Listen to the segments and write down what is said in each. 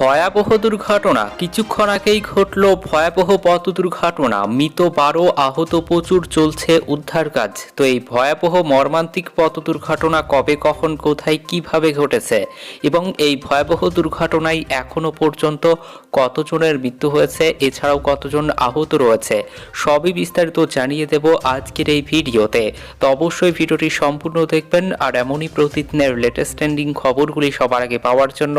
ভয়াবহ দুর্ঘটনা। কিছুক্ষণ আগেই ঘটল ভয়াবহ পথ দুর্ঘটনা। মৃত বারো, আহত প্রচুর চলছে উদ্ধার কাজ। তো এই ভয়াবহ মর্মান্তিক পথ দুর্ঘটনা কবে, কখন, কোথায়, কীভাবে ঘটেছে? এবং এই ভয়াবহ দুর্ঘটনায় এখনও পর্যন্ত কতজনের মৃত্যু হয়েছে? এছাড়াও কতজন আহত রয়েছে? সবই বিস্তারিত জানিয়ে দেব আজকের এই ভিডিওতে। তো অবশ্যই ভিডিওটি সম্পূর্ণ দেখবেন, আর এমনই প্রতিদিনের লেটেস্ট ট্রেন্ডিং খবরগুলি সবার আগে পাওয়ার জন্য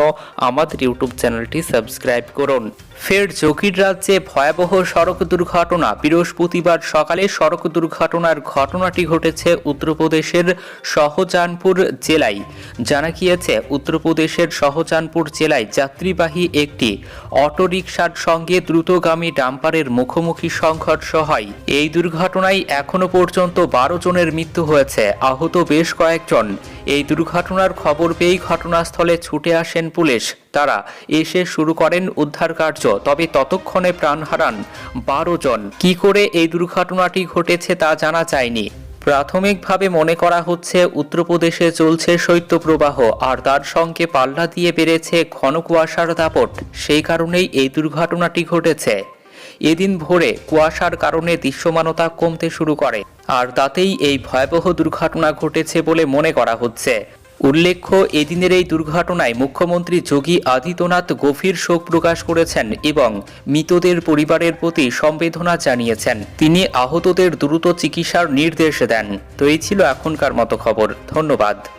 আমাদের ইউটিউব চ্যানেলটি সাবস্ক্রাইব করুন। ফের জকির রাজ্যে ভয়াবহ সড়ক দুর্ঘটনা। বৃহস্পতিবার সকালে সড়ক দুর্ঘটনার ঘটনাটি ঘটেছে উত্তরপ্রদেশের শাহজাহানপুর জেলায়। জানা গিয়েছে, উত্তরপ্রদেশের শাহজাহানপুর জেলায় যাত্রীবাহী একটি অটোরিকশার সঙ্গে দ্রুতগামী ডাম্পারের মুখোমুখি সংঘর্ষ হয়। এই দুর্ঘটনায় এখনও পর্যন্ত বারো জনের মৃত্যু হয়েছে। আহত বেশ কয়েকজন। এই দুর্ঘটনার খবর পেয়েই ঘটনাস্থলে ছুটে আসেন পুলিশ। তারা এসে শুরু করেন উদ্ধার কার্য, তবে ততক্ষণে প্রাণ হারান বারো জন। কি করে এই দুর্ঘটনাটি ঘটেছে তা জানা যায়নি। প্রাথমিকভাবে মনে করা হচ্ছে, উত্তরপ্রদেশে চলছে শৈত্যপ্রবাহ, আর তার সঙ্গে পাল্লা দিয়ে বেড়েছে ঘন কুয়াশার দাপট। সেই কারণেই এই দুর্ঘটনাটি ঘটেছে। এদিন ভোরে কুয়াশার কারণে দৃশ্যমানতা কমতে শুরু করে। আর তাতেই এই ভয়াবহ দুর্ঘটনা ঘটেছে বলে মনে করা হচ্ছে। উল্লেখ্য, এদিনের এই দুর্ঘটনায় মুখ্যমন্ত্রী যোগী আদিত্যনাথ গভীর শোক প্রকাশ করেছেন এবং মৃতদের পরিবারের প্রতি সম্বেদনা জানিয়েছেন। তিনি আহতদের দ্রুত চিকিৎসার নির্দেশ দেন। তো এই ছিল এখনকার মতো খবর। ধন্যবাদ।